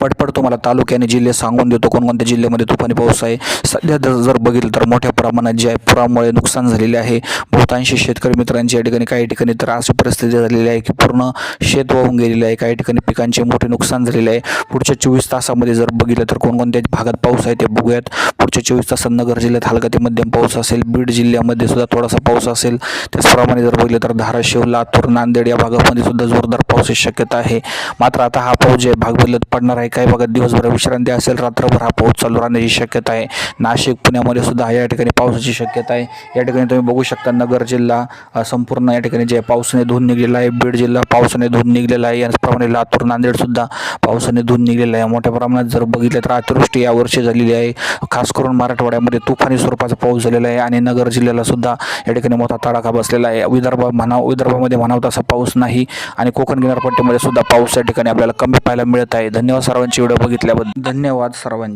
पटपट तुम्हाला तालुक्याने जिल्हे सांगून देतो कोणकोणत्या जिल्ह्यामध्ये तुफानी पाऊस आहे. सध्या जर जर बघितलं तर मोठ्या प्रमाणात जे आहे पुरामुळे नुकसान झालेले आहे. बहुतांशी शेतकरी मित्रांची या ठिकाणी काही ठिकाणी तर अशी परिस्थिती झालेली आहे की पूर्ण शेत वाहून गेलेलं आहे. काही ठिकाणी पिकांचे मोठे नुकसान झालेले आहे. पुढच्या चोवीस तासामध्ये जर बघितलं तर कोणकोणत्या भागात पाऊस आहे ते बघूयात. पुढच्या चोवीस तासात नगर जिल्ह्यात हलका ते मध्यम पाऊस असेल बीड जिल्ह्यामध्ये सुद्धा थोडासा पाऊस असेल. त्याचप्रमाणे जर बघितलं तर धाराशिव लातूर नांदेड या भागामध्ये सुद्धा जोरदार पावसाची शक्यता आहे. मात्र आता हा पाऊस जे भाग बदलत पडणार आहे काही भागात दिवसभर विश्रांती असेल रात्रभर हा पाऊस चालू राहण्याची शक्यता आहे. नाशिक पुण्यामध्ये सुद्धा या ठिकाणी पावसाची शक्यता आहे. या ठिकाणी तुम्ही बघू शकता नगर जिल्हा संपूर्ण या ठिकाणी जे पावसाने धुवून निघलेला आहे बीड जिल्हा पावसाने धुवून निघलेला आहे. याचप्रमाणे लातूर नांदेड सुद्धा पावसाने धुवून निघलेला आहे. मोठ्या प्रमाणात जर बघितलं तर अतिवृष्टी यावर्षी झालेली आहे. खास करून मराठवाड्यामध्ये तुफानी स्वरूपाचा पाऊस झालेला आहे आणि नगर जिल्ह्याला सुद्धा या ठिकाणी मोठा तडाखा बसलेला आहे. विदर्भ म्हणा विदर्भामध्ये म्हणावं तसा पाऊस नाही आणि कोकण किनारपट्टीमध्ये सुद्धा पाऊस या ठिकाणी आपल्याला कमी पाहायला मिळत आहे. धन्यवाद सर्वांची. व्हिडिओ बघितल्याबद्दल धन्यवाद सर्वांचे.